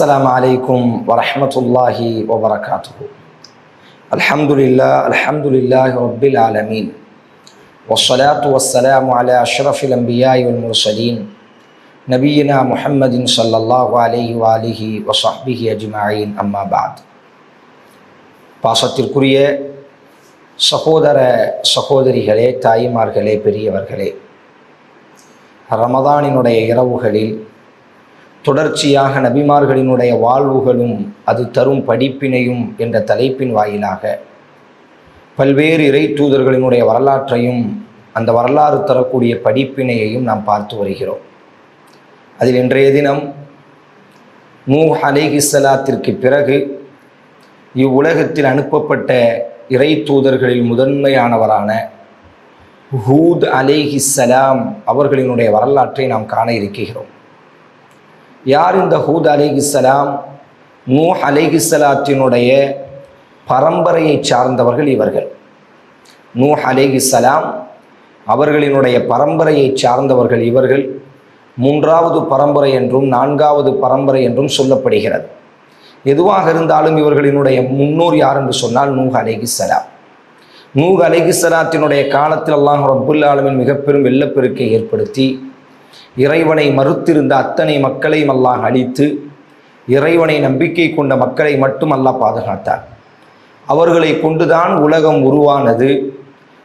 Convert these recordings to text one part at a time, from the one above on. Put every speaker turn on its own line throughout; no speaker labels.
السلام عليكم ورحمة الله وبركاته الحمد لله الحمد لله رب العالمين والصلاة والسلام على أشرف الأنبياء والمرسلين نبينا محمد صلى الله عليه وآله وصحبه أجمعين أما بعد பாசத்திற்குரிய சகோதர சகோதரிகளே தாய்மார்களே பெரியவர்களே ரமதானினுடைய இரவுகளில் தொடர்ச்சியாக நபிமார்களினுடைய வாழ்வுகளும் அது தரும் படிப்பினையும் என்ற தலைப்பின் வாயிலாக பல்வேறு இறை தூதர்களினுடைய வரலாற்றையும் அந்த வரலாறு தரக்கூடிய படிப்பினையையும் நாம் பார்த்து வருகிறோம். அதில் இன்றைய தினம் நூ அலைஹிஸ்ஸலாத்திற்கு பிறகு இவ்வுலகத்தில் அனுப்பப்பட்ட இறை தூதர்களில் முதன்மையானவரான ஹூத் அலேஹிஸ்ஸலாம் அவர்களினுடைய வரலாற்றை நாம் காண இருக்கிறோம். யார் இந்த ஹூத் அலிஹிஸ்ஸலாம் நூ அலிஹிஸ்ஸலாத்தினுடைய பரம்பரையை சார்ந்தவர்கள் இவர்கள். நூ அலிஹிஸ்ஸலாம் அவர்களினுடைய பரம்பரையை சார்ந்தவர்கள் இவர்கள். மூன்றாவது பரம்பரை என்றும் நான்காவது பரம்பரை என்றும் சொல்லப்படுகிறது. எதுவாக இருந்தாலும் இவர்களினுடைய முன்னோர் யார் என்று சொன்னால் நூஹ் அலிஹிஸ்ஸலாம் நூஹ் அலிஹிஸ்ஸலாத்தினுடைய காலத்தில் அல்லாஹ் ரபுல்லாலுமின் மிக பெரும் வெள்ளப்பெருக்கை ஏற்படுத்தி இறைவனை மறுத்திருந்த அத்தனை மக்களையும் அல்லாஹ் அழித்து இறைவனை நம்பிக்கை கொண்ட மக்களை மட்டும் அல்லாஹ் பாதுகாத்தார். அவர்களை கொண்டுதான் உலகம் உருவானது.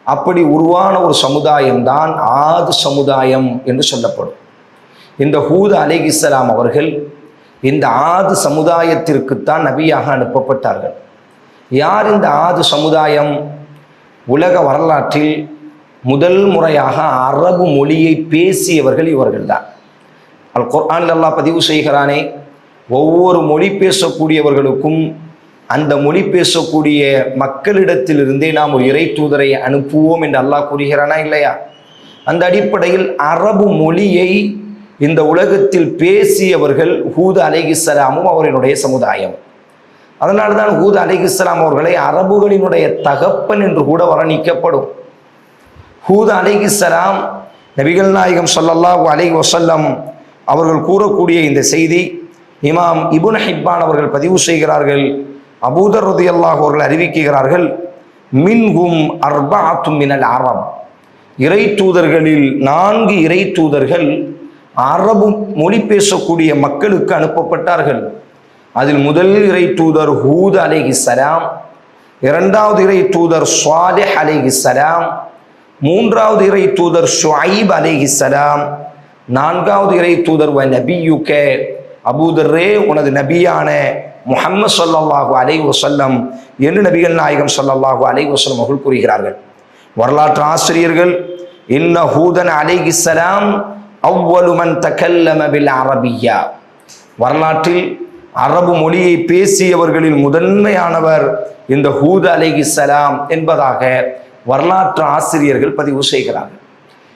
அப்படி உருவான ஒரு சமுதாயம்தான் ஆது சமுதாயம் என்று சொல்லப்படும். இந்த ஹூத் அலிகிஸ்லாம் அவர்கள் இந்த ஆது சமுதாயத்திற்குத்தான் நபியாக அனுப்பப்பட்டார்கள். யார் இந்த ஆது சமுதாயம்? உலக வரலாற்றில் முதல் முறையாக அரபு மொழியை பேசியவர்கள் இவர்கள்தான். அல் குர்ஆன் அல்லா பதிவு செய்கிறானே ஒவ்வொரு மொழி பேசக்கூடியவர்களுக்கும் அந்த மொழி பேசக்கூடிய மக்களிடத்திலிருந்தே நாம் ஒரு இறை தூதரை அனுப்புவோம் என்று அல்லாஹ் கூறுகிறானா இல்லையா? அந்த அடிப்படையில் அரபு மொழியை இந்த உலகத்தில் பேசியவர்கள் ஹூத் அலைகிஸ்லாமும் அவர்களுடைய சமுதாயம். அதனால்தான் ஹூத் அலைகிஸ்லாம் அவர்களை அரபுகளினுடைய தகப்பன் என்று கூட வர்ணிக்கப்படும். ஹூத் அலைகிஸ்லாம் நபிகள் நாயகம் சொல்லல்லாஹு அலை வசல்லம் அவர்கள் கூறக்கூடிய இந்த செய்தி இமாம் இபுன் ஹிப்பான் அவர்கள் பதிவு செய்கிறார்கள் அபூதர் ரதி அல்லாஹ் அவர்கள் அறிவிக்கிறார்கள் மின்ஹும் அர்பாத்தும் மினல் அரப். இறை தூதர்களில் நான்கு இறை தூதர்கள் அரபு மொழி பேசக்கூடிய மக்களுக்கு அனுப்பப்பட்டார்கள். அதில் முதல் இறை தூதர் ஹூத் அலைஹிஸ்ஸலாம் இரண்டாவது இறை தூதர் சுவாலிஹ் சலாம் மூன்றாவது இறை தூதர் ஷுஐப் அலேஹிசலாம் நான்காவது இறை தூதர் வ நபியுக்க அபூதர்ரே உனது நபியான முஹம்மது சொல்லல்லாஹு அலை வசல்லம் என்று நபிகள் நாயகம் சொல்லல்லாஹு அலை வசல்லம் அவர்கள் கூறுகிறார்கள். வரலாற்று ஆசிரியர்கள் இன்ன ஹூதன் அலைஹிசலாம் அவ்வலுமன் தகல்லம பில் அரபியா. வரலாற்றில் அரபு மொழியை பேசியவர்களில் முதன்மையானவர் இந்த ஹூத் அலைஹிசலாம் என்பதாக வரலாற்று ஆசிரியர்கள் பதிவு செய்கிறார்கள்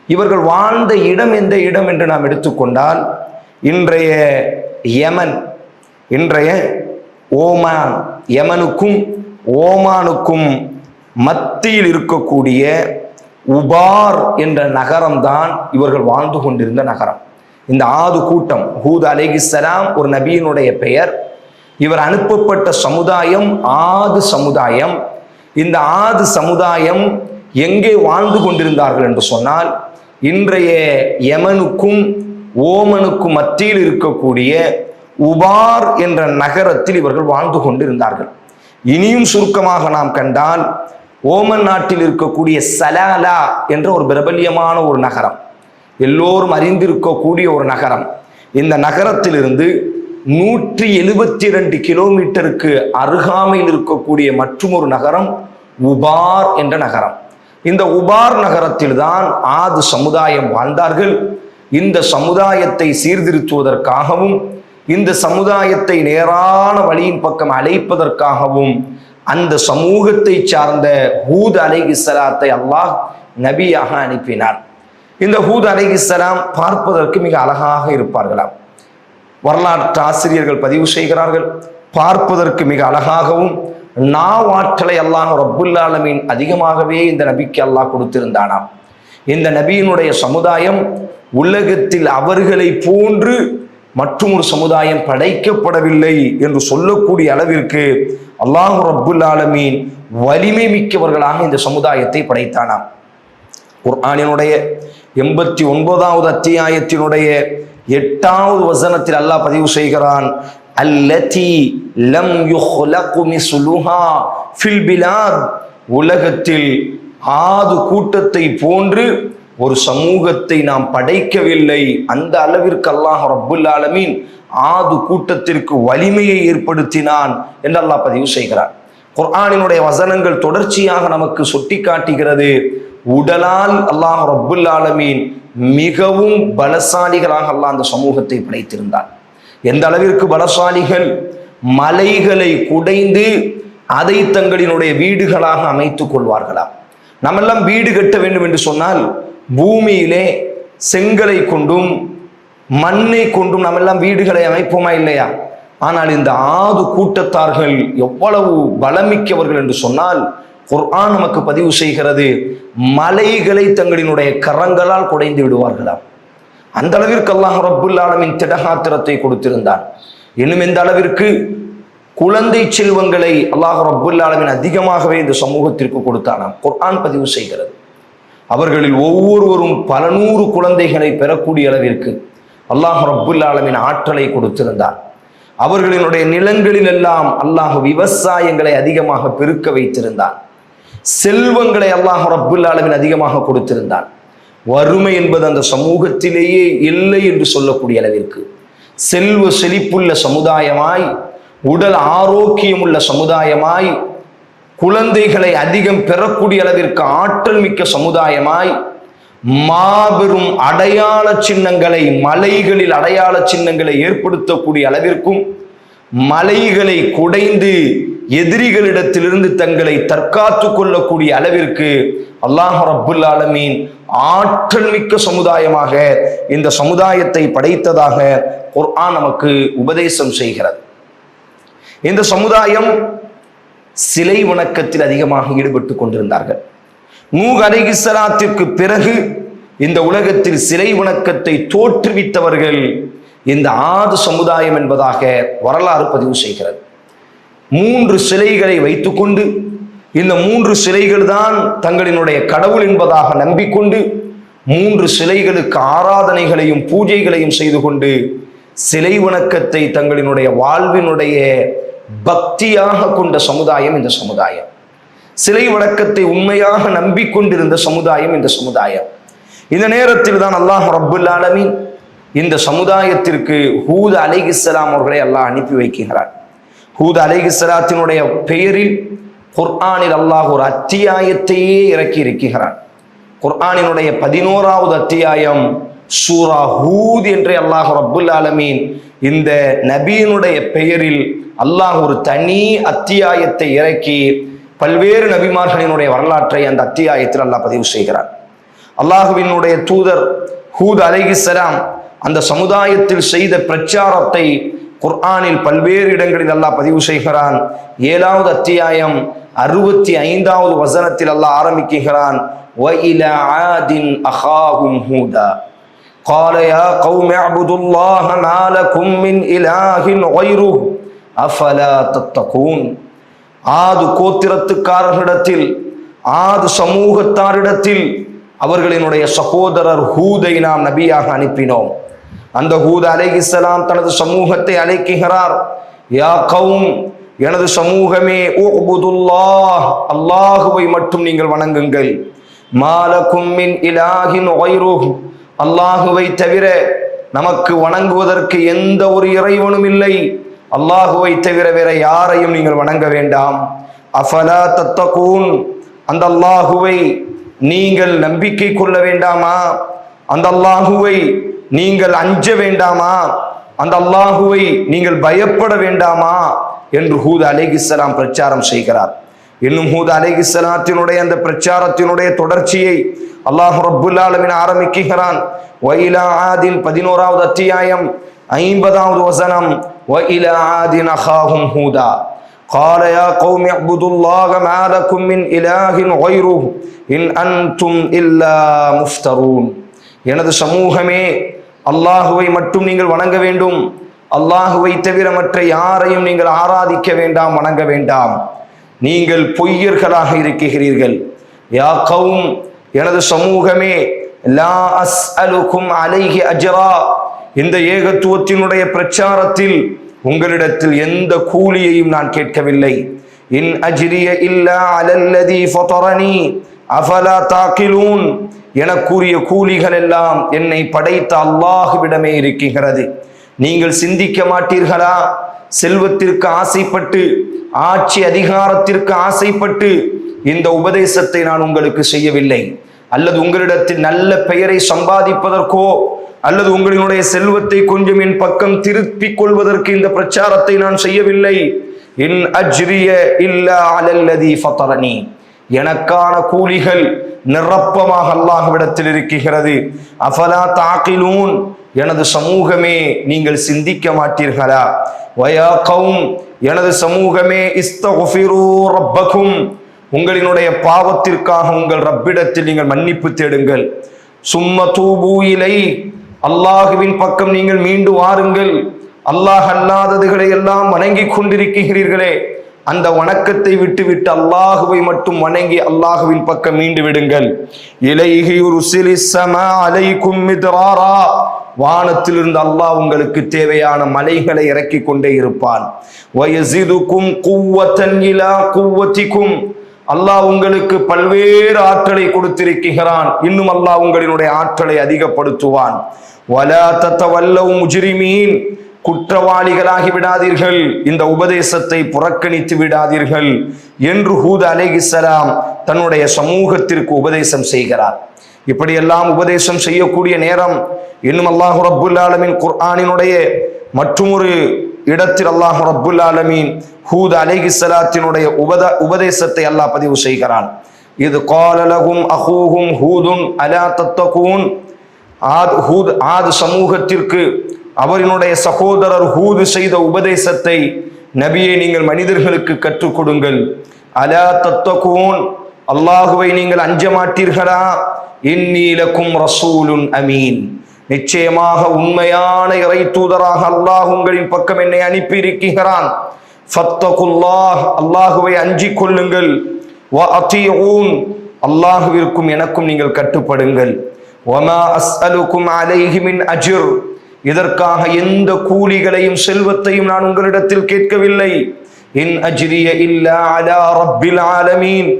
இவர்கள் வாழ்ந்த இடம் எந்த இடம் என்று நாம் எடுத்துக்கொண்டால் இன்றைய யமன் இன்றைய ஓமான் யமனுக்கும் ஓமானுக்கும் மத்தியில் இருக்கக்கூடிய உபார் என்ற நகரம்தான் இவர்கள் வாழ்ந்து கொண்டிருந்த நகரம். இந்த ஆது கூட்டம் ஹூத் அலேகிஸ்லாம் ஒரு நபியினுடைய பெயர். இவர் அனுப்பப்பட்ட சமுதாயம் ஆது சமுதாயம் இந்த ஆது சமுதாயம் எங்கே வாழ்ந்து கொண்டிருந்தார்கள் என்று சொன்னால் இன்றைய யமனுக்கும் ஓமனுக்கும் மத்தியில் இருக்கக்கூடிய உபார் என்ற நகரத்தில் இவர்கள் வாழ்ந்து கொண்டிருந்தார்கள். இனியும் சுருக்கமாக நாம் கண்டால் ஓமன் நாட்டில் இருக்கக்கூடிய சலாலா என்ற ஒரு பிரபல்யமான ஒரு நகரம். எல்லோரும் அறிந்திருக்கக்கூடிய ஒரு நகரம். இந்த நகரத்திலிருந்து நூற்றி எழுபத்தி ரெண்டு கிலோமீட்டருக்கு அருகாமையில் இருக்கக்கூடிய மற்றும் ஒரு நகரம் உபார் என்ற நகரம். இந்த உபார் நகரத்தில் தான் ஆது சமுதாயம் வாழ்ந்தார்கள். இந்த சமுதாயத்தை சீர்திருத்துவதற்காகவும் இந்த சமுதாயத்தை நேரான வழியின் பக்கம் அழைப்பதற்காகவும் அந்த சமூகத்தை சார்ந்த ஹூத் அலைகிஸ்லாத்தை அல்லாஹ் நபியாக அனுப்பினார். இந்த ஹூத் அலைகிஸ்லாம் பார்ப்பதற்கு மிக அழகாக இருப்பார்களாம். வரலாற்று ஆசிரியர்கள் பதிவு செய்கிறார்கள். பார்ப்பதற்கு மிக அழகாகவும் நாவாற்றலை அல்லாஹ் ரப்புல்லாலமீன் அதிகமாகவே இந்த நபிக்கு அல்லாஹ் கொடுத்திருந்தானாம். இந்த நபியினுடைய சமுதாயம் உலகத்தில் அவர்களை போன்று மற்றும் ஒரு சமுதாயம் படைக்கப்படவில்லை என்று சொல்லக்கூடிய அளவிற்கு அல்லாஹ் ரப்புல் ஆலமீன் வலிமை மிக்கவர்களாக இந்த சமுதாயத்தை படைத்தானாம். குர்ஆனினுடைய எண்பத்தி ஒன்பதாவது அத்தியாயத்தினுடைய எட்டாவது வசனத்தில் அல்லாஹ் பதிவு செய்கிறான் அல்லதி லம் யுஹ்லகு மிஸ்லுஹா ஃபில் பிலாத் உலகத்தில் ஆது கூட்டத்தை போன்று ஒரு சமூகத்தை நாம் படைக்கவில்லை. அந்த அளவிற்கு அல்லாஹ் ரப்புல் ஆலமீன் ஆது கூட்டத்திற்கு வலிமையை ஏற்படுத்தினான் என்று அல்லாஹ் பதிவு செய்கிறான். குர்ஆனினுடைய வசனங்கள் தொடர்ச்சியாக நமக்கு சுட்டி காட்டுகிறது உடலால் அல்லாஹ் ரப்புல் ஆலமீன் மிகவும் பலசாலிகளாக அல்லாஹ் அந்த சமூகத்தை படைத்திருந்தார். எந்த அளவிற்கு பலசாலிகள் மலைகளை குடைந்து அதை தங்களினுடைய வீடுகளாக அமைத்துக் கொள்வார்களாம் நம்மெல்லாம் வீடு கட்ட வேண்டும் என்று சொன்னால் பூமியிலே செங்கலை கொண்டும் மண்ணை கொண்டும் நம்மெல்லாம் வீடுகளை அமைப்போமா இல்லையா? ஆனால் இந்த ஆது கூட்டத்தார்கள் எவ்வளவு பலமிக்கவர்கள் என்று சொன்னால் குர்ஆன் நமக்கு பதிவு செய்கிறது. மலைகளை தங்களினுடைய கரங்களால் குடைந்து விடுவார்களாம். அந்த அளவிற்கு அல்லாஹ் ரப்புல் ஆலமின் திடகாத்திரத்தை கொடுத்திருந்தான். இன்னும் எந்த அளவிற்கு குழந்தை செல்வங்களை அல்லாஹ் ரப்புல் ஆலமின் அதிகமாகவே இந்த சமூகத்திற்கு கொடுத்தானாம். குர்ஆன் பதிவு செய்கிறது. அவர்களில் ஒவ்வொருவரும் பல நூறு குழந்தைகளை பெறக்கூடிய அளவிற்கு அல்லாஹ் ரப்புல் ஆலமின் ஆற்றலை கொடுத்திருந்தான். அவர்களினுடைய நிலங்களில் எல்லாம் அல்லாஹ் விவசாயங்களை அதிகமாக பெருக்க வைத்திருந்தான். செல்வங்களை அல்லாஹ் ரப்புல் ஆலமின் அதிகமாக கொடுத்திருந்தான். வறுமை என்பது அந்த சமூகத்திலேயே இல்லை என்று சொல்லக்கூடிய அளவிற்கு. செல்வ செழிப்புள்ள சமுதாயமாய் உடல் ஆரோக்கியம் உள்ள சமுதாயமாய் குழந்தைகளை அதிகம் பெறக்கூடிய அளவிற்கு ஆற்றல் மிக்க சமுதாயமாய் மாபெரும் அடையாள சின்னங்களை மலைகளில் அடையாள சின்னங்களை ஏற்படுத்தக்கூடிய அளவிற்கும் மலைகளை குடைந்து எதிரிகளிடத்திலிருந்து தங்களை தற்காத்து கொள்ளக்கூடிய அளவிற்கு அல்லாஹ் ரப்புல் ஆலமீன் ஆற்றல் மிக்க சமுதாயமாக இந்த சமுதாயத்தை படைத்ததாக குர்ஆன் நமக்கு உபதேசம் செய்கிறது. இந்த சமுதாயம் சிலை வணக்கத்தில் அதிகமாக ஈடுபட்டு கொண்டிருந்தார்கள். நூஹ் அலைஹிஸ்ஸலாத்திற்கு பிறகு இந்த உலகத்தில் சிலை வணக்கத்தை தோற்றுவித்தவர்கள் இந்த ஆது சமுதாயம் என்பதாக வரலாறு பதிவு செய்கிறது. மூன்று சிலைகளை வைத்துக்கொண்டு இந்த மூன்று சிலைகள் தான் தங்களினுடைய கடவுள் என்பதாக நம்பிக்கொண்டு மூன்று சிலைகளுக்கு ஆராதனைகளையும் பூஜைகளையும் செய்து கொண்டு சிலை வணக்கத்தை தங்களினுடைய வாழ்வினுடைய பக்தியாக கொண்ட சமுதாயம் இந்த சமுதாயம். சிலை வணக்கத்தை உண்மையாக நம்பிக்கொண்டிருந்த சமுதாயம் இந்த சமுதாயம். இந்த நேரத்தில் தான் அல்லாஹ் ரபுல் ஆலமின் இந்த சமுதாயத்திற்கு ஹூத் அலைஹிஸ்ஸலாம் அவர்களை அல்லாஹ் அனுப்பி வைக்கிறார் ஹூத் அலைகிஸ்லாத்தினுடைய பெயரில் குர்ஆனில் அல்லாஹ் ஒரு அத்தியாயத்தையே இறக்கி இருக்கிறான். குர்ஆனினுடைய பதினோராவது அத்தியாயம் சூரா ஹூத் என்று அல்லாஹ் ரப்புல் ஆலமீன் இந்த நபியினுடைய பெயரில் அல்லாஹ் ஒரு தனி அத்தியாயத்தை இறக்கி பல்வேறு நபிமார்களினுடைய வரலாற்றை அந்த அத்தியாயத்தில் அல்லாஹ் பதிவு செய்கிறார் அல்லாஹுவினுடைய தூதர் ஹூத் அலைகிஸ்லாம் அந்த சமுதாயத்தில் செய்த பிரச்சாரத்தை குர்ஆனில் பல்வேறு இடங்களில் அல்லாஹ் பதிவு செய்கிறான் ஏழாவது அத்தியாயம் அறுபத்தி ஐந்தாவது வசனத்தில் அல்லாஹ் ஆரம்பிக்கிறான் وَإِلَى عَادٍ أَخَاهُمْ هُودًا قال يا قوم اعبدوا الله ما لكم من إله غيره أفلا تتقون ஆது கோத்திரத்துக்காரர்களிடத்தில் ஆது சமூகத்தாரிடத்தில் அவர்களினுடைய சகோதரர் ஹூதை நாம் நபியாக அனுப்பினோம் அந்த ஹூத் அலைஹிஸ்ஸலாம் தனது சமூகத்தை அழைக்குகிறார். யா கவும் எனது சமூகமே உபுதுல்லாஹ் அல்லாஹுவை மட்டும் நீங்கள் வணங்குங்கள். மாலகும்மின் இலாஹின் ஒய்ருஹ் அல்லாஹுவை தவிர நமக்கு வணங்குவதற்கு எந்த ஒரு இறைவனும் இல்லை. அல்லாஹுவை தவிர வேற யாரையும் நீங்கள் வணங்க வேண்டாம். அஃபலா தத்தகூன் அந்த அல்லாஹுவை நீங்கள் நம்பிக்கை கொள்ள வேண்டாமா? அந்த அல்லாஹுவை நீங்கள் அஞ்ச வேண்டாமா அந்த அல்லாஹுவை நீங்கள் பயப்பட வேண்டாமா என்று ஹூத் அலைஹிஸ்ஸலாம் பிரச்சாரம் செய்கிறார் இன்னும் ஹூத் அலைஹிஸ்ஸலாத்தினுடைய அந்த பிரச்சாரத்தினுடைய தொடர்ச்சியை அல்லாஹ் ரப்புல் ஆலமீன் ஆரம்பிக்கிறான் வயிலா ஆதின் பதினோராவது அத்தியாயம் ஐம்பதாவது வசனம் வயிலா ஆதின் அஹாஹும் ஹூதா قال يا قوم اعبدوا الله ما لكم من إله غيره إن أنتم إلا مفترون எனது சமூகமே அல்லாஹுவை மட்டும் நீங்கள் வணங்க வேண்டும். அல்லாஹுவை தவிர மற்ற யாரையும் நீங்கள் ஆராதிக்க வேண்டாம் வணங்க வேண்டாம். நீங்கள் பொய்யர்களாக இருக்கிறீர்கள். யா கவும் எனது சமூகமே லா அஸ் அலுகும் அலைஹி அஜரா. இந்த ஏகத்துவத்தினுடைய பிரச்சாரத்தில் உங்களிடத்தில் எந்த கூலியையும் நான் கேட்கவில்லை. இன் அஜிரிய இல்லா அலல்லதி ஃபதரனி அஃபலா தாக்கிலூன். எனக்குரிய கூலிகள் எல்லாம் என்னை படைத்த அல்லாஹுவிடமே இருக்கின்றது. நீங்கள் சிந்திக்க மாட்டீர்களா? செல்வத்திற்கு ஆசைப்பட்டு ஆட்சி அதிகாரத்திற்கு ஆசைப்பட்டு இந்த உபதேசத்தை நான் உங்களுக்கு செய்யவில்லை. அல்லது உங்களிடத்தில் நல்ல பெயரை சம்பாதிப்பதற்கோ அல்லது உங்களினுடைய செல்வத்தை கொஞ்சம் என் பக்கம் திருப்பிக் கொள்வதற்கு இந்த பிரச்சாரத்தை நான் செய்யவில்லை. என் அஜ்ரிய இல்ல அலல்லதி ஃபதரனி எனக்கான கூலிகள் நிரப்பமாக அல்லாஹ்விடத்தில் இருக்கிறது. அஃபலா தாக்கிலூன்? எனது சமூகமே நீங்கள் சிந்திக்க மாட்டீர்களா? வயா எனது சமூகமே இஸ்தகுஃபிரு ரப்பகும். உங்களினுடைய பாவத்திற்காக உங்கள் ரப்பிடத்தில் நீங்கள் மன்னிப்பு தேடுங்கள். சும்ம தூபூ இலை. அல்லாஹுவின் பக்கம் நீங்கள் மீண்டு வாருங்கள். அல்லாஹ் அல்லாததுகளை எல்லாம் வணங்கி கொண்டிருக்கிறீர்களே. அந்த வணக்கத்தை விட்டுவிட்டு அல்லாஹுவை மட்டும் வணங்கி அல்லாஹுவின் பக்கம் மீண்டு விடுங்கள். அலைக்கும் வானத்திலிருந்து அல்லாஹ் உங்களுக்கு தேவையான மலைகளை இறக்கி கொண்டே இருப்பான். வயசிதுக்கும் அல்லாஹ் உங்களுக்கு பல்வேறு ஆற்றலை கொடுத்திருக்கிறான். இன்னும் அல்லாஹ் உங்களினுடைய ஆற்றலை அதிகப்படுத்துவான். வலா தத்தவல்லவும் முஜ்ரிமீன். குற்றவாளிகளாகி விடாதீர்கள். இந்த உபதேசத்தை புறக்கணித்து விடாதீர்கள் என்று ஹூத் அலைஹிஸ்ஸலாம் தன்னுடைய சமூகத்திற்கு உபதேசம் செய்கிறார். இப்படியெல்லாம் உபதேசம் செய்யக்கூடிய நேரம் இன்னும் அல்லாஹு ரபுல் ஆலமின் குர்ஆனினுடைய மற்றொரு இடத்தில் அல்லாஹு ரபுல் ஆலமீன் ஹூத் அலைஹிஸ்ஸலாத்தினுடைய உபத உபதேசத்தை அல்லாஹ் பதிவு செய்கிறான். இது காலலகும் அஹூஹும் ஹூதுன் அலா தத்தகூன். ஆத் ஹூத் ஆது சமூகத்திற்கு அவரினுடைய சகோதரர் ஹூது செய்த உபதேசத்தை நபியை நீங்கள் மனிதர்களுக்கு கற்றுக் கொடுங்கள். அலா தத்தகூன் அல்லாஹுவை நீங்கள் அஞ்ச மாட்டீர்களா இன்னீலக்கும் ரசூலுன் அமீன். நிச்சயமாக உண்மையான இறை தூதராக அல்லாஹ் உங்களின் பக்கம் என்னை அனுப்பி இருக்கிறான் ஃபத்தகுல்லாஹ் அல்லாஹுவை அஞ்சிக் கொள்ளுங்கள். வ அத்தீஊன் அல்லாஹுவிற்கும் எனக்கும் நீங்கள் கட்டுப்படுங்கள். ஒமா அஸ்அலுக்கும் அலைஹி மின் அஜிர். இதற்காக எந்த கூலிகளையும் செல்வத்தையும் நான் உங்களிடத்தில் கேட்கவில்லை. இன் அஜ்ரிய இல்லா அலா ரப்பில் ஆலமீன்.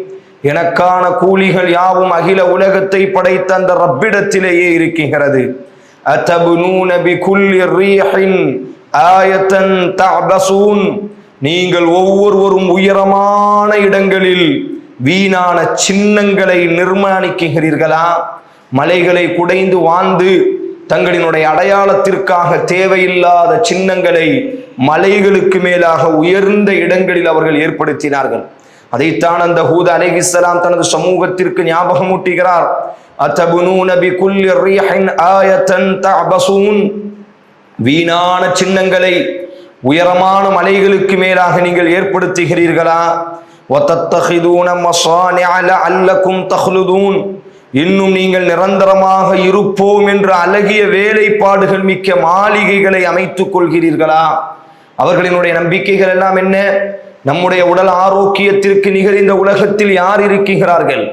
எனக்கான கூலிகள் யாவும் அகில உலகத்தை படைத்த அந்த ரப்பிடத்திலேயே இருக்கின்றது. அத்தபுனூன பிகுல்லி ரீஹின் ஆயத்தன் தஅபசூன். நீங்கள் ஒவ்வொருவரும் உயரமான இடங்களில் வீணான சின்னங்களை நிர்மாணிக்கிறீர்களா மலைகளை குடைந்து வாழ்ந்து தங்களினுடைய அடையாளத்திற்காக தேவையில்லாத சின்னங்களை மலைகளுக்கு மேலாக உயர்ந்த இடங்களில் அவர்கள் ஏற்படுத்தினார்கள். அதைத்தான் அந்த ஹூத அலைஹிஸ்ஸலாம் தனது சமூகத்திற்கு ஞாபகமூட்டுகிறார் வீணான சின்னங்களை உயரமான மலைகளுக்கு மேலாக நீங்கள் ஏற்படுத்துகிறீர்களா? இன்னும் நீங்கள் நிரந்தரமாக இருப்போம் என்று அழகிய வேலைப்பாடுகள் மிக்க மாளிகைகளை அமைத்துக் கொள்கிறீர்களா? அவர்களினுடைய நம்பிக்கைகள் எல்லாம் என்ன? நம்முடைய உடல் ஆரோக்கியத்திற்கு நிகர் உலகத்தில் யார் இருக்கிறார்கள்?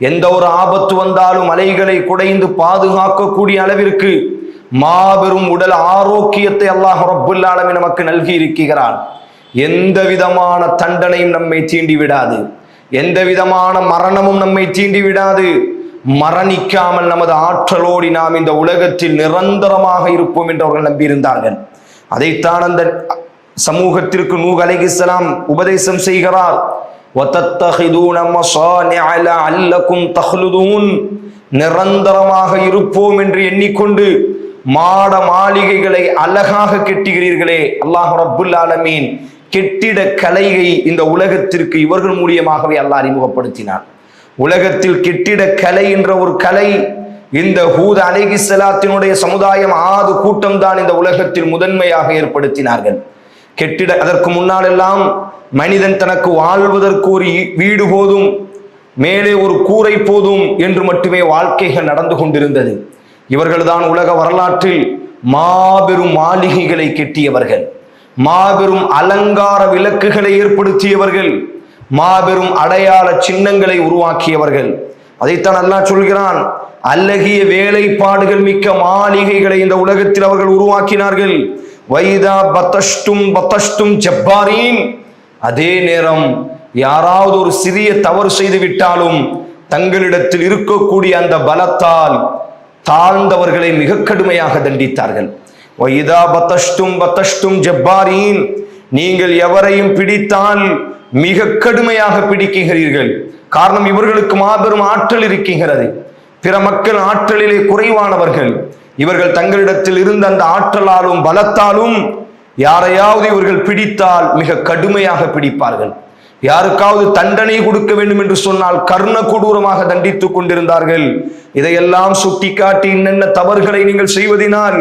எந்த ஒரு ஆபத்து வந்தாலும் அலைகளை குடைந்து பாதுகாக்கக்கூடிய அளவிற்கு மாபெரும் உடல் ஆரோக்கியத்தை அல்லாஹ் ரபுல்லாலமி நமக்கு நல்கி இருக்கிறான் எந்த விதமான தண்டனையும் நம்மை தீண்டி விடாது எந்த விதமான மரணமும் நம்மை தீண்டி விடாது மரணிக்காமல் நமது ஆற்றலோடி நாம் இந்த உலகத்தில் நிரந்தரமாக இருப்போம் என்று அவர்கள் நம்பியிருந்தார்கள். அதைத்தான் அந்த சமூகத்திற்கு நூக் அலைகிஸ்லாம் உபதேசம் செய்கிறார். நிரந்தரமாக இருப்போம் என்று எண்ணிக்கொண்டு மாட மாளிகைகளை அழகாக கெட்டுகிறீர்களே அல்லாஹ் ரபுல் ஆலமீன். கெட்டிட கலையை இந்த உலகத்திற்கு இவர்கள் மூலியமாகவே அல்லாஹ் அறிமுகப்படுத்தினார் உலகத்தில் கெட்டிட கலை என்ற ஒரு கலை இந்த ஹூத் அலைஹிஸ்ஸலாத்தினுடைய சமுதாயம் ஆது கூட்டம் தான் இந்த உலகத்தில் முதன்மையாக ஏற்படுத்தினார்கள். கெட்டிட அதற்கு முன்னாலெல்லாம் மனிதன் தனக்கு வாழ்வதற்கு ஒரு வீடு போதும் மேலே ஒரு கூரை போதும் என்று மட்டுமே வாழ்க்கைகள் நடந்து கொண்டிருந்தது. இவர்கள்தான் உலக வரலாற்றில் மாபெரும் மாளிகைகளை கெட்டியவர்கள் மாபெரும் அலங்கார விளக்குகளை ஏற்படுத்தியவர்கள் மாபெரும் அடையாள சின்னங்களை உருவாக்கியவர்கள். அதைத்தான் அல்லாஹ் சொல்கிறான் அழகிய வேலைப்பாடுகள் மிக்க மாளிகைகளை இந்த உலகத்தில் அவர்கள் உருவாக்கினார்கள். வைதா பத்தஷ்டும் பத்தஷ்டும் ஜப்பாரீன். அதே நேரம் யாராவது ஒரு சிறிய தவறு செய்து விட்டாலும் தங்களிடத்தில் இருக்கக்கூடிய அந்த பலத்தால் தாழ்ந்தவர்களை மிக கடுமையாக தண்டித்தார்கள். வைதா பத்தஷ்டும் பத்தஷ்டும் ஜப்பாரீன். நீங்கள் எவரையும் பிடித்தால் மிக கடுமையாக பிடிக்குகிறீர்கள். காரணம் இவர்களுக்கு மாபெரும் ஆற்றல் இருக்கின்றது. பிற மக்கள் ஆற்றலிலே குறைவானவர்கள். இவர்கள் தங்களிடத்தில் இருந்த அந்த ஆற்றலாலும் பலத்தாலும் யாரையாவது இவர்கள் பிடித்தால் மிக கடுமையாக பிடிப்பார்கள். யாருக்காவது தண்டனை கொடுக்க வேண்டும் என்று சொன்னால் கர்ண கொடூரமாக தண்டித்துக் கொண்டிருந்தார்கள். இதையெல்லாம் சுட்டிக்காட்டி என்னென்ன தவறுகளை நீங்கள் செய்வதனால்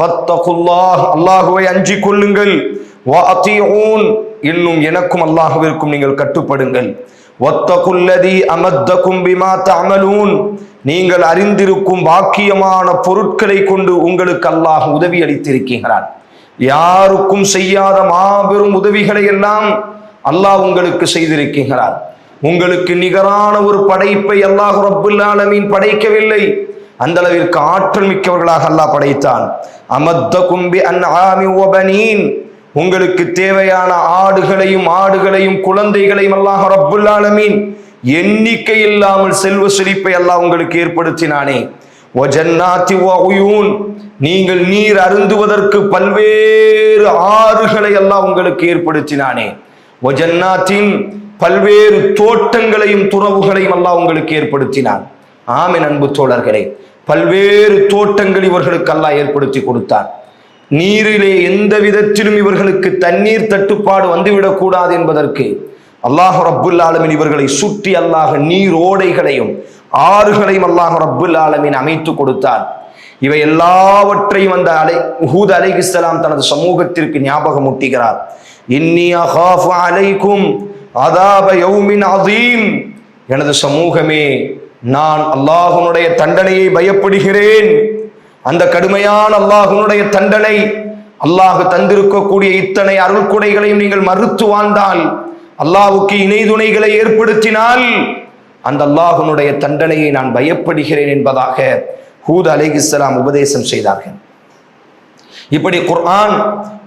அல்லாஹுவை அஞ்சிக் கொள்ளுங்கள். இன்னும் எனக்கும் அல்லாஹுவிற்கும் நீங்கள் கட்டுப்படுங்கள். ஒத்தகுல்லதி அமத்தகும் பிமா தஅமலூன் நீங்கள் அறிந்திருக்கும் பாக்கியமான பொருட்களை கொண்டு உங்களுக்கு அல்லாஹ் உதவி அளித்திருக்கிறான். யாருக்கும் செய்யாத மாபெரும் உதவிகளை எல்லாம் அல்லாஹ் உங்களுக்கு செய்திருக்கிறார் உங்களுக்கு நிகரான ஒரு படைப்பை அல்லாஹ் ரப்புல் படைக்கவில்லை. அந்த அளவிற்கு ஆற்றல் மிக்கவர்களாக அல்லாஹ் படைத்தான். அமத்த கும்பி அன் ஆமி ஒபனீன் உங்களுக்கு தேவையான ஆடுகளையும் ஆடுகளையும் குழந்தைகளையும் அல்லாஹ் ரப்புல்லாலமீன் எண்ணிக்கை இல்லாமல் செல்வ செழிப்பை அல்லாஹ் உங்களுக்கு ஏற்படுத்தினானே. ஒஜன்னாத்தி ஒயூன் நீங்கள் நீர் அருந்துவதற்கு பல்வேறு ஆறுகளை எல்லாம் உங்களுக்கு ஏற்படுத்தினானே. ஒஜன்னாத்தின் பல்வேறு தோட்டங்களையும் துறவுகளையும் எல்லாம் உங்களுக்கு ஏற்படுத்தினான். ஆமின் அன்பு தோழர்களே. பல்வேறு தோட்டங்கள் இவர்களுக்கெல்லாம் ஏற்படுத்தி கொடுத்தான். நீரிலே எந்த விதத்திலும் இவர்களுக்கு தண்ணீர் தட்டுப்பாடு வந்துவிடக் கூடாது என்பதற்கு அல்லாஹ் ரப்புல் ஆலமின் இவர்களை சுற்றி அல்லாஹ் நீர் ஓடைகளையும் ஆறுகளையும் அல்லாஹ் ரப்புல் ஆலமின் அமைத்து கொடுத்தார். இவை எல்லாவற்றையும் அந்த அலை ஹூத் அலைகிஸ்லாம் தனது சமூகத்திற்கு ஞாபகம் ஊட்டுகிறார். அலைக்கும் அதாப யௌமின் அதீம் எனது சமூகமே நான் அல்லாஹனுடைய தண்டனையை பயப்படுகிறேன். அந்த கடுமையான அல்லாஹனுடைய தண்டனை அல்லாஹ் தந்திருக்கக்கூடிய இத்தனை அருள்கொடைகளையும் நீங்கள் மறுத்து வாழ்ந்தால் அல்லாஹுக்கு இணை துணைகளை ஏற்படுத்தினால் அந்த அல்லாஹனுடைய தண்டனையை நான் பயப்படுகிறேன் என்பதாக ஹூத் அலிகிஸ்லாம் உபதேசம் செய்தார்கள். இப்படி குர்ஆன்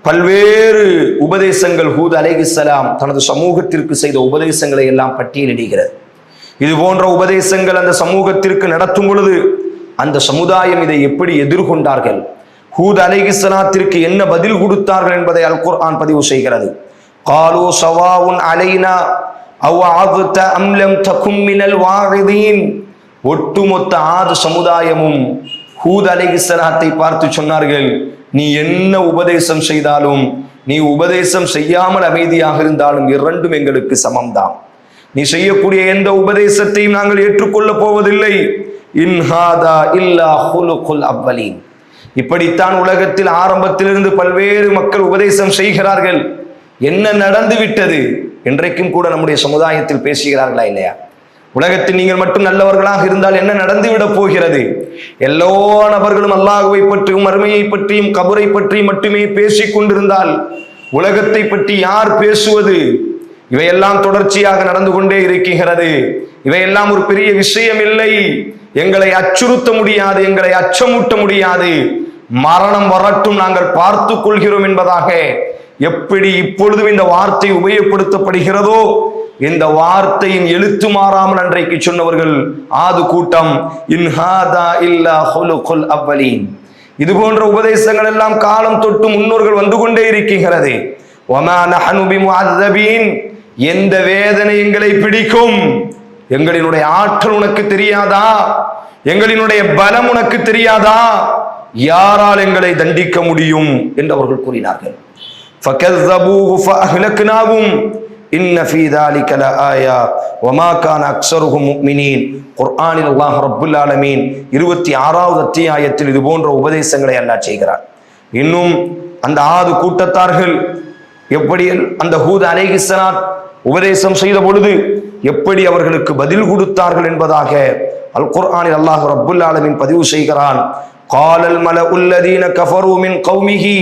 பல்வேறு உபதேசங்கள் ஹூத் அலிகிஸ்லாம் தனது சமூகத்திற்கு செய்த உபதேசங்களை எல்லாம் பட்டியலிடுகிறது. இது போன்ற உபதேசங்கள் அந்த சமூகத்திற்கு நடத்தும் பொழுது அந்த சமுதாயம் இதை எப்படி எதிர்கொண்டார்கள்? ஹூத் அலைஹிஸ்ஸலாத்திற்கு என்ன பதில் கொடுத்தார்கள் என்பதை அல் குர்ஆன் பதிவு செய்கிறது. காலோ சவாவுன் அலைனா அவ் அம்லம் தகும் மினல் ஒட்டுமொத்த ஆது சமுதாயமும் ஹூத் அலைஹிஸ்ஸலாத்தை பார்த்து சொன்னார்கள். நீ என்ன உபதேசம் செய்தாலும் நீ உபதேசம் செய்யாமல் அமைதியாக இருந்தாலும் இரண்டும் எங்களுக்கு சமம்தான். நீ செய்யக்கூடிய எந்த உபதேசத்தையும் நாங்கள் ஏற்றுக்கொள்ளப் போவதில்லை. இன்ஹாதா இல்லா ஹுலுகுல் அவ்வலீன். இப்படித்தான் உலகத்தில் ஆரம்பத்திலிருந்து பல்வேறு மக்கள் உபதேசம் செய்கிறார்கள். என்ன நடந்து விட்டது? இன்றைக்கும் கூட நம்முடைய சமுதாயத்தில் பேசுகிறார்களா இல்லையா? உலகத்தில் நீங்கள் மட்டும் நல்லவர்களாக இருந்தால் என்ன நடந்துவிடப் போகிறது? எல்லா நபர்களும் அல்லாஹுவை பற்றியும் அருமையை பற்றியும் கபரை பற்றியும் மட்டுமே பேசிக் கொண்டிருந்தால் உலகத்தை பற்றி யார் பேசுவது? இவையெல்லாம் தொடர்ச்சியாக நடந்து கொண்டே இருக்கிறது. இவையெல்லாம் ஒரு பெரிய விஷயம் இல்லை. எங்களை அச்சுறுத்த முடியாது எங்களை அச்சமூட்ட முடியாது. மரணம் வரட்டும் நாங்கள் பார்த்து கொள்கிறோம் என்பதாக எப்படி இப்பொழுதும் இந்த வார்த்தை உபயோகப்படுத்தப்படுகிறதோ இந்த வார்த்தையின் எழுத்து மாறாமல் அன்றைக்கு சொன்னவர்கள் ஆது கூட்டம் இன்ஹாதா இல்லா ஹுலுகுல் அவ்வலீன். இது போன்ற உபதேசங்கள் எல்லாம் காலம் தொட்டு முன்னோர்கள் வந்து கொண்டே இருக்கிறது ஒமா எந்த வேதனை எங்களை பிடிக்கும்? எங்களினுடைய ஆற்றல் உனக்கு தெரியாதா? எங்களினுடைய பலம் உனக்கு தெரியாதா? யாரால் எங்களை தண்டிக்க முடியும்? என்று அவர்கள் கூறினார்கள். இன்ன ஃபீ தாலிக லஆயா வமா கான அக்ஸருஹும் குர்ஆனில் அல்லாஹ் ரப்புல் ஆலமீன் அத்தியாயத்தில் இது போன்ற உபதேசங்களை அல்லாஹ் செய்கிறார் இன்னும் அந்த ஆது கூட்டத்தார்கள் எப்படி அந்த ஹூத் அலைஹிஸ்ஸலாத் உபதேசம் செய்த பொழுது எப்படி அவர்களுக்கு பதில் கொடுத்தார்கள் என்பதாக அல் குர்ஆனில் அல்லாஹ் ரப்புல் ஆலமின் பதிவு செய்கிறான். காலல் மல உல்லதீன கஃபரு மின் கௌமிஹி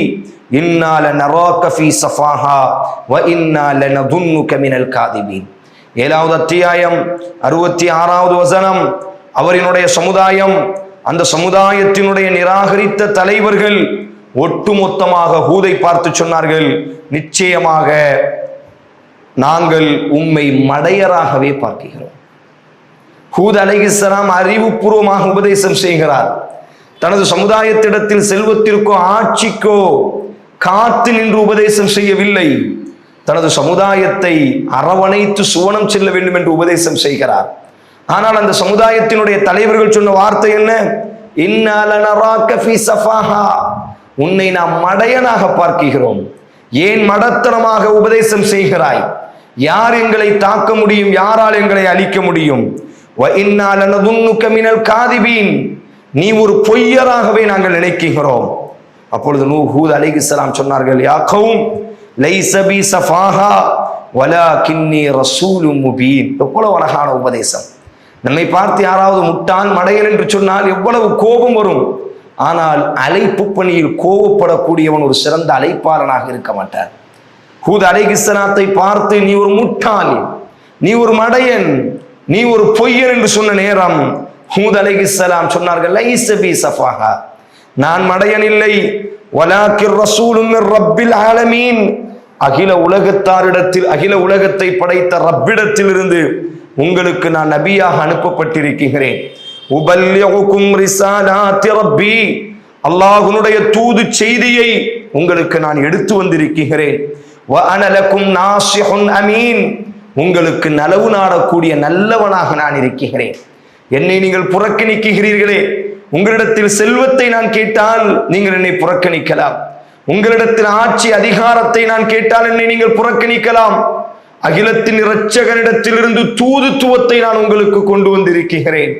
இன்னா லனராக ஃபீ சஃபாஹா வ இன்னா லனதுன்னுக மினல் காதிபீன். ஏழாவது அத்தியாயம் அறுபத்தி ஆறாவது வசனம் அவரினுடைய சமுதாயம் அந்த சமுதாயத்தினுடைய நிராகரித்த தலைவர்கள் ஒட்டுமொத்தமாக ஹூதை பார்த்து சொன்னார்கள் நிச்சயமாக நாங்கள் உம்மை மடையராகவே பார்க்கிறோம். ஹூத் அலைகிஸ்லாம் அறிவுபூர்வமாக உபதேசம் செய்கிறார். தனது சமுதாயத்திடத்தில் செல்வத்திற்கோ ஆட்சிக்கோ காத்து நின்று உபதேசம் செய்யவில்லை. தனது சமுதாயத்தை அரவணைத்து சுவனம் செல்ல வேண்டும் என்று உபதேசம் செய்கிறார். ஆனால் அந்த சமுதாயத்தினுடைய தலைவர்கள் சொன்ன வார்த்தை என்ன? இன்னாலனராக்க சஃபாஹா. உன்னை நாம் மடையனாக பார்க்கிறோம். ஏன் மடத்தனமாக உபதேசம் செய்கிறாய்? யார் எங்களை தாக்க முடியும்? யாரால் எங்களை அழிக்க முடியும்? வ காதிபீன். நீ ஒரு பொய்யராகவே நாங்கள் நினைக்கிறோம் அப்பொழுது நூ ஹூத் அலைஹிஸ்ஸலாம் சொன்னார்கள் யாக்கவும் லைசபி சஃபாஹா வலா கின்னி ரசூலு முபீன். எவ்வளவு அழகான உபதேசம். நம்மை பார்த்து யாராவது முட்டான் மடையன் என்று சொன்னால் எவ்வளவு கோபம் வரும். ஆனால் அழைப்பு பணியில் கோபப்படக்கூடியவன் ஒரு சிறந்த அழைப்பாளனாக இருக்க மாட்டார். ஹூத் அலைகிஸ்தனாத்தை பார்த்து நீ ஒரு முட்டாள் நீ ஒரு மடையன் நீ ஒரு பொய்யன் என்று சொன்ன நேரம் ஹூத் அலைகிஸ்லாம் சொன்னார்கள் லைசபி சஃபாஹா நான் மடையன் இல்லை. வலாக்கிர் ரசூலும் ரப்பில் ஆலமீன். அகில உலகத்தாரிடத்தில் அகில உலகத்தை படைத்த ரப்பிடத்தில் இருந்து உங்களுக்கு நான் நபியாக அனுப்பப்பட்டிருக்கிறேன். உபல்யகுக்கும் ரிசாலாத்தி ரப்பி. அல்லாஹ்வுடைய தூது செய்தியை உங்களுக்கு நான் எடுத்து வந்திருக்கிறேன். வ அனலக்கும் நாசிஹுன் அமீன். உங்களுக்கு நலவு நாடக்கூடிய நல்லவனாக நான் இருக்கிறேன். என்னை நீங்கள் புறக்கணிக்கிறீர்களே. உங்களிடத்தில் செல்வத்தை நான் கேட்டால் நீங்கள் என்னை புறக்கணிக்கலாம். உங்களிடத்தில் ஆட்சி அதிகாரத்தை நான் கேட்டால் என்னை நீங்கள் புறக்கணிக்கலாம். அகிலத்தின் இரட்சகனிடத்திலிருந்து தூதுத்துவத்தை நான் உங்களுக்கு கொண்டு வந்திருக்கிறேன்.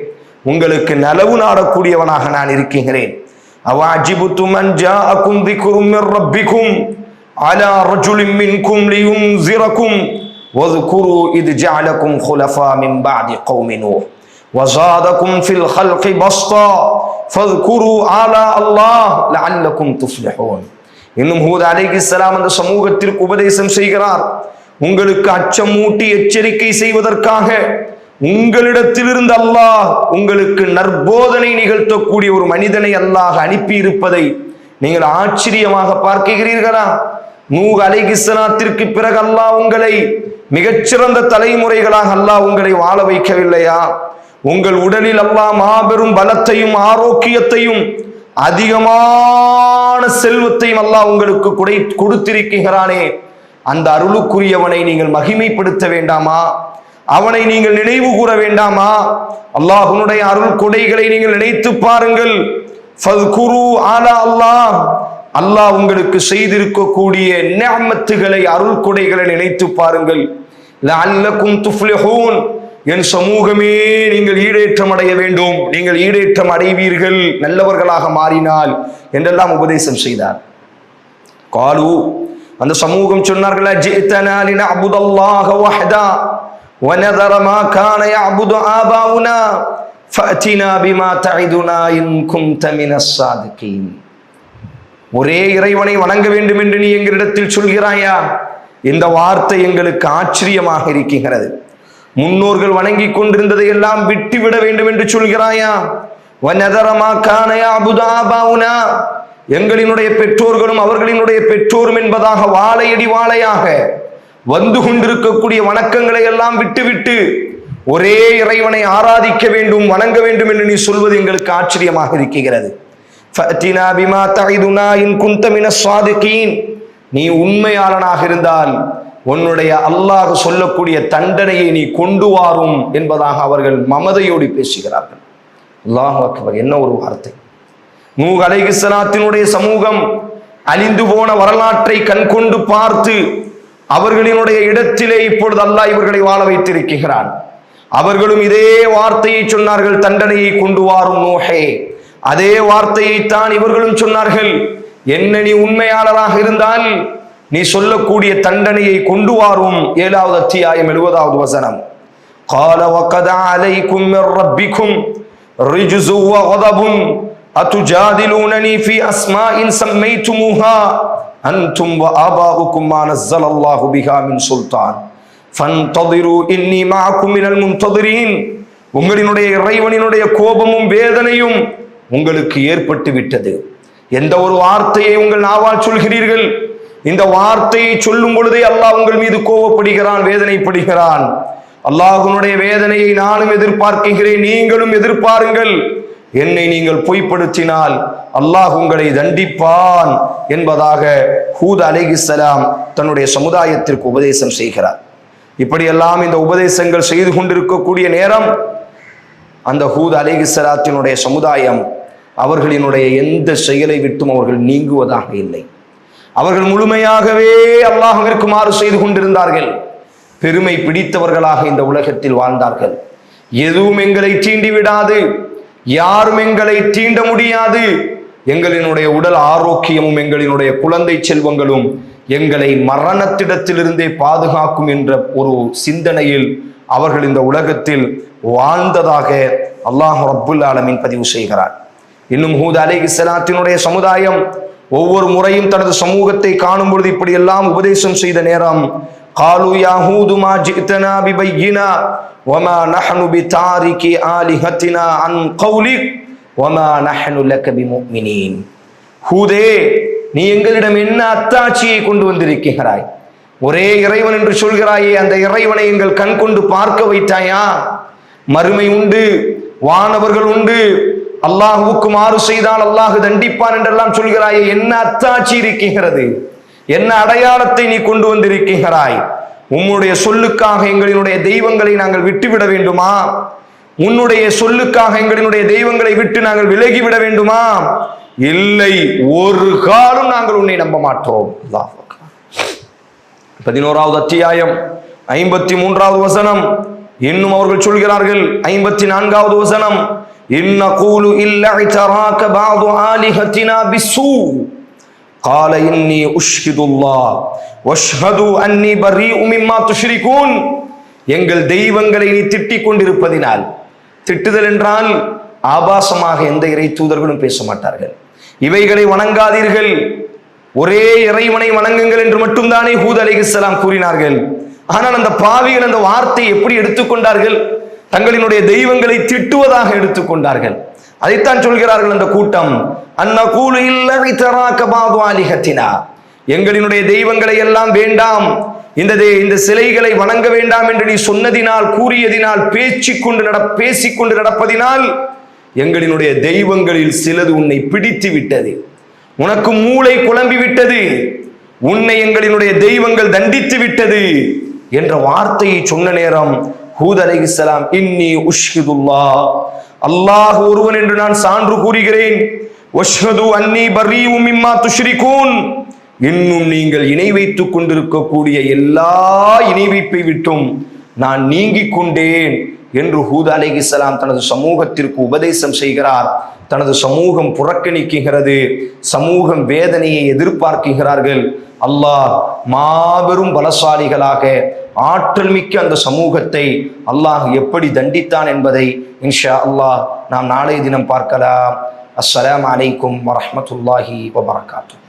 உங்களுக்கு நலவு நாடக்கூடியவனாக நான் இருக்கிறேன் அவாஜிபுத்தும் அஞ்சா அக்கும் திக்குரும் ரப்பிக்கும் அலா ரஜுலின் மின்கும் லியுன்சிரக்கும் واذكروا إذ جعلكم خلفاء من بعد قوم نوح وزادكم في الخلق بسطا فاذكروا آلاء الله لعلكم تفلحون இன்னும் ஹூத் அலைஹிஸ்ஸலாம் அந்த சமூகத்திற்கு உபதேசம் செய்கிறார் உங்களுக்கு அச்சமூட்டி எச்சரிக்கை செய்வதற்காக உங்களிடத்திலிருந்து அல்லாஹ் உங்களுக்கு நற்போதனை நிகழ்த்தக்கூடிய ஒரு மனிதனை அல்லாஹ் அனுப்பி இருப்பதை நீங்கள் ஆச்சரியமாக பார்க்கிறீர்களா? நூ அலைகிஸ்லாத்திற்கு பிறகு அல்லாஹ் உங்களை மிகச்சிறந்த தலைமுறைகளாக அல்லாஹ் உங்களை வாழ வைக்கவில்லையா? உங்கள் உடலில் அல்லாஹ் மாபெரும் பலத்தையும் ஆரோக்கியத்தையும் அதிகமான செல்வத்தையும் அல்லாஹ் உங்களுக்கு குடை கொடுத்திருக்கிறானே. அந்த அருளுக்குரியவனை நீங்கள் மகிமைப்படுத்த வேண்டாமா? அவனை நீங்கள் நினைவு கூற வேண்டாமா? அல்லாஹுனுடைய அருள் கொடைகளை நீங்கள் நினைத்து பாருங்கள். அல்லாஹ். அல்லாஹ் உங்களுக்கு செய்திருக்கக்கூடிய நேமத்துகளை அருள் கொடைகளை நினைத்து பாருங்கள். என் சமூகமே நீங்கள் ஈடேற்றம் அடைய வேண்டும். நீங்கள் ஈடேற்றம் அடைவீர்கள். நல்லவர்களாக மாறினால் என்றெல்லாம் உபதேசம் செய்தார். காலு அந்த சமூகம் சொன்னார்கள் ونذر ما كان يعبد آباؤنا فأتنا بما تعدنا إن كنت من الصادقين ஒரே இறைவனை வணங்க வேண்டும் என்று நீ எங்களிடத்தில் சொல்கிறாயா இந்த வார்த்தை எங்களுக்கு ஆச்சரியமாக இருக்கிறது முன்னோர்கள் வணங்கி கொண்டிருந்ததை எல்லாம் விட்டுவிட வேண்டும் என்று சொல்கிறாயா வனதரமா கானையா அபுதாபாவுனா எங்களினுடைய பெற்றோர்களும் அவர்களினுடைய பெற்றோரும் என்பதாக வாழையடி வாழையாக வந்து கொண்டிருக்கக்கூடிய வணக்கங்களை எல்லாம் விட்டுவிட்டு ஒரே இறைவனை ஆராதிக்க வேண்டும் வணங்க வேண்டும் என்று நீ சொல்வது எங்களுக்கு ஆச்சரியமாக இருக்கிறது. நீ உண்மையாளனாக இருந்தால் உன்னுடைய அல்லாஹ் சொல்லக்கூடிய தண்டனையை நீ கொண்டு வாரும் என்பதாக அவர்கள் மமதையோடு பேசுகிறார்கள். அல்லாஹ் என்ன ஒரு வார்த்தை. நூ அலைகிஸ்லாத்தினுடைய சமூகம் அழிந்து போன வரலாற்றை கண்கொண்டு பார்த்து அவர்களினுடைய இடத்திலே இப்பொழுது அல்லாஹ் இவர்களை வாழ வைத்திருக்கிறான் அவர்களும் இதே வார்த்தையை சொன்னார்கள் தண்டனையை கொண்டு வாரும் நூஹே அதே வார்த்தையை தான் இவர்களும் சொன்னார்கள் என்ன நீ உண்மையாளராக இருந்தால் நீ சொல்லக்கூடிய தண்டனையை கொண்டு வாரும் ஏழாவது அத்தியாயம் எழுபதாவது வசனம் قال وقد عليكم من ربكم رجز وغضب அத்துஜாதிலூனனி ஃபி அஸ்மாஇன் சம்மைத்துமுஹா அன்தும் வ ஆபாவுக்கும் மா நஸ்ஸலல்லாஹு பிஹா மின் சுல்தான் ஃபன்ததிரு இன்னி மஅக்கும் மினல் முன்ததிரீன் உங்களினுடைய இறைவனினுடைய கோபமும் வேதனையும் உங்களுக்கு ஏற்பட்டு விட்டது எந்த ஒரு வார்த்தையை உங்கள் நாவால் சொல்கிறீர்கள் இந்த வார்த்தையை சொல்லும் பொழுதே அல்லாஹ் உங்கள் மீது கோபப்படுகிறான் வேதனைப்படுகிறான் அல்லாஹுனுடைய வேதனையை நானும் எதிர்பார்க்கிறேன் நீங்களும் எதிர்பாருங்கள் என்னை நீங்கள் பொய்ப்படுத்தினால் அல்லாஹ் உங்களை தண்டிப்பான் என்பதாக ஹூத் அலைஹிஸ்ஸலாம் தன்னுடைய சமுதாயத்திற்கு உபதேசம் செய்கிறார். இப்படியெல்லாம் இந்த உபதேசங்கள் செய்து கொண்டிருக்கக்கூடிய நேரம் அந்த ஹூத் அலைஹிஸ்ஸலாத்தினுடைய சமுதாயம் அவர்களினுடைய எந்த செயலை விட்டும் அவர்கள் நீங்குவதாக இல்லை. அவர்கள் முழுமையாகவே அல்லாஹ்விற்கு மாறு செய்து கொண்டிருந்தார்கள். பெருமை பிடித்தவர்களாக இந்த உலகத்தில் வாழ்ந்தார்கள். எதுவும் எங்களை தீண்டி விடாது யாரும் எங்களை தீண்ட முடியாது. எங்களினுடைய உடல் ஆரோக்கியமும் எங்களினுடைய குழந்தை செல்வங்களும் எங்களை மரணத்திடத்திலிருந்தே பாதுகாக்கும் என்ற ஒரு சிந்தனையில் அவர்கள் இந்த உலகத்தில் வாழ்ந்ததாக அல்லாஹ் ரப்புல் ஆலமின் பதிவு செய்கிறார். இன்னும் ஹூத் அலைஹிஸ்ஸலாத்தினுடைய சமுதாயம் ஒவ்வொரு முறையும் தனது சமூகத்தை காணும் பொழுது இப்படியெல்லாம் உபதேசம் செய்த நேரம் قالوا يا هود ما جئتنا ببينا وما نحن بتارك آلهتنا عن قولك وما نحن لك بمؤمنين ஹூதே நீ எங்களிடம் என்ன அத்தாட்சியை கொண்டு வந்திருக்கிறாய் ஒரே இறைவன் என்று சொல்கிறாயே அந்த இறைவனை எங்கள் கண் கொண்டு பார்க்க வைத்தாயா மறுமை உண்டு வானவர்கள் உண்டு அல்லாஹுவுக்கு மாறு செய்தால் அல்லாஹு தண்டிப்பான் என்றெல்லாம் சொல்கிறாயே என்ன அத்தாட்சி இருக்கிறது என்ன அடையாளத்தை நீ கொண்டு வந்திருக்கிறாய் உம்முடைய சொல்லுக்காக எங்களினுடைய தெய்வங்களை நாங்கள் விட்டுவிட வேண்டுமா? உன்னுடைய சொல்லுக்காக எங்களினுடைய தெய்வங்களை விட்டு நாங்கள் விலகிவிட வேண்டுமா? இல்லை ஒரு காலம் நாங்கள் உன்னை நம்ப மாட்டோம். பதினோராவது அத்தியாயம் ஐம்பத்தி மூன்றாவது வசனம். இன்னும் அவர்கள் சொல்கிறார்கள் ஐம்பத்தி நான்காவது வசனம். இன்ன கூலு இல்ல قال إني أشهد الله واشهدوا أني بريء مما تشركون எங்கள் தெய்வங்களை நீ திட்டிக் கொண்டிருப்பதினால் திட்டுதல் என்றால் ஆபாசமாக எந்த இறை தூதர்களும் பேச மாட்டார்கள் இவைகளை வணங்காதீர்கள் ஒரே இறைவனை வணங்குங்கள் என்று மட்டும்தானே ஹூத் அலைஹிஸ்ஸலாம் கூறினார்கள் ஆனால் அந்த பாவிகள் அந்த வார்த்தையை எப்படி எடுத்துக்கொண்டார்கள் தங்களினுடைய தெய்வங்களை திட்டுவதாக எடுத்துக்கொண்டார்கள் அதைத்தான் சொல்கிறார்கள் அந்த கூட்டம். அன்னகூலு இல்லவி தராக்க பாது எங்களினுடைய தெய்வங்களை எல்லாம் வேண்டாம். இந்த இந்த சிலைகளை வணங்க வேண்டாம் என்று நீ சொன்னதினால் கூறியதினால் பேச்சிக்கொண்டு நட பேசிக்கொண்டு நடப்பதினால் எங்களினுடைய தெய்வங்களில் சிலது உன்னை பிடித்து விட்டது. உனக்கு மூளை குழம்பி விட்டது. உன்னை எங்களினுடைய தெய்வங்கள் தண்டித்து விட்டது. என்ற வார்த்தையை சொன்ன நேரம் ஹூத் அலைஹிஸ்ஸலாம் இன்னி உஷ்ஹிதுல்லா. அல்லாஹ் ஒருவன் என்று நான் சான்று கூறுகிறேன். அன்னி இன்னும் நீங்கள் இணை வைத்துக் கொண்டிருக்கக்கூடிய எல்லா இணை வைப்பை விட்டும் நான் நீங்கிக் கொண்டேன் என்று ஹூத் அலைஹிஸ்ஸலாம் தனது சமூகத்திற்கு உபதேசம் செய்கிறார். தனது சமூகம் புறக்கணிக்குகிறது சமூகம் வேதனையை எதிர்பார்க்குகிறார்கள் அல்லாஹ் மாபெரும் பலசாலிகளாக ஆற்றல் மிக்க அந்த சமூகத்தை அல்லாஹ் எப்படி தண்டித்தான் என்பதை இன்ஷா அல்லாஹ் நாம் நாளைய தினம் பார்க்கலாம். அஸ்ஸலாம் அலைக்கும் வரமத்துல்லாஹி வபரகாத்துஹு.